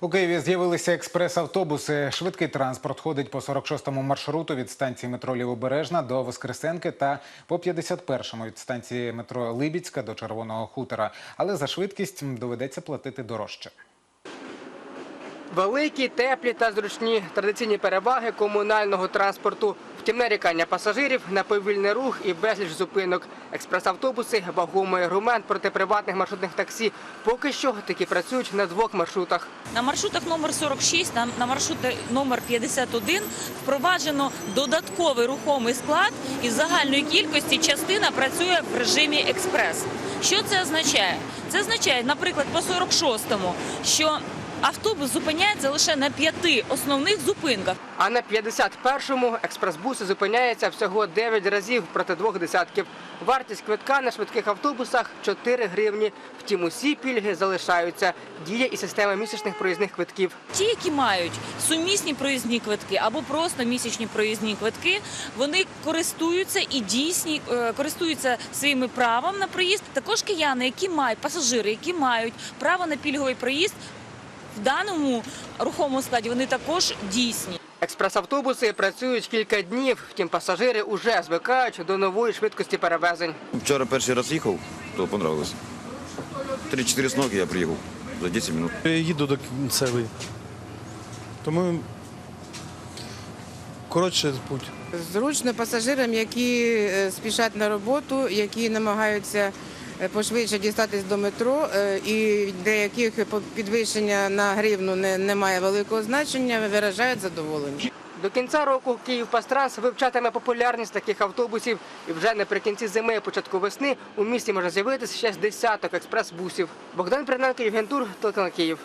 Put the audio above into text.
У Києві з'явилися експрес-автобуси. Швидкий транспорт ходить по 46-му маршруту від станції метро Лівобережна до Воскресенки та по 51-му від станції метро Либіцька до Червоного хутора. Але за швидкість доведеться платити дорожче. Великі, теплі та зручні традиційні переваги комунального транспорту. Втім, нарікання пасажирів на повільний рух і безліч зупинок. Експрес-автобуси – вагомий аргумент проти приватних маршрутних таксі. Поки що такі працюють на двох маршрутах. На маршрутах номер 46 та на маршруті номер 51 впроваджено додатковий рухомий склад із загальної кількості частина працює в режимі експрес. Що це означає? Це означає, наприклад, по 46-му, що автобус зупиняється лише на п'яти основних зупинках. А на 51-му експрес-буси зупиняються всього 9 разів проти двох десятків. Вартість квитка на швидких автобусах 4 гривні. Втім, усі пільги залишаються. Діє і система місячних проїзних квитків. Ті, які мають сумісні проїзні квитки або просто місячні проїзні квитки, вони користуються і дійсні е, користуються своїм правом на проїзд. Також кияни, які мають пасажири, які мають право на пільговий проїзд. В даному рухомому складі вони також дійсні. Експрес-автобуси працюють кілька днів, втім пасажири уже звикають до нової швидкості перевезень. Вчора перший раз їхав, то понравилось. Три-чотири сноги я приїхав за 10 минут. Я їду до кінцевої. Тому коротше путь. Зручно пасажирам, які е, спішать на роботу, які намагаються пошвидше дістатись до метро, е, і деяких підвищення на гривну не, не має великого значення, виражають задоволення. До кінця року Київпастранс вивчатиме популярність таких автобусів. І вже наприкінці зими, початку весни у місті може з'явитися ще з десяток експрес-бусів. Богдан Пряненко, Євген Тур, Київ.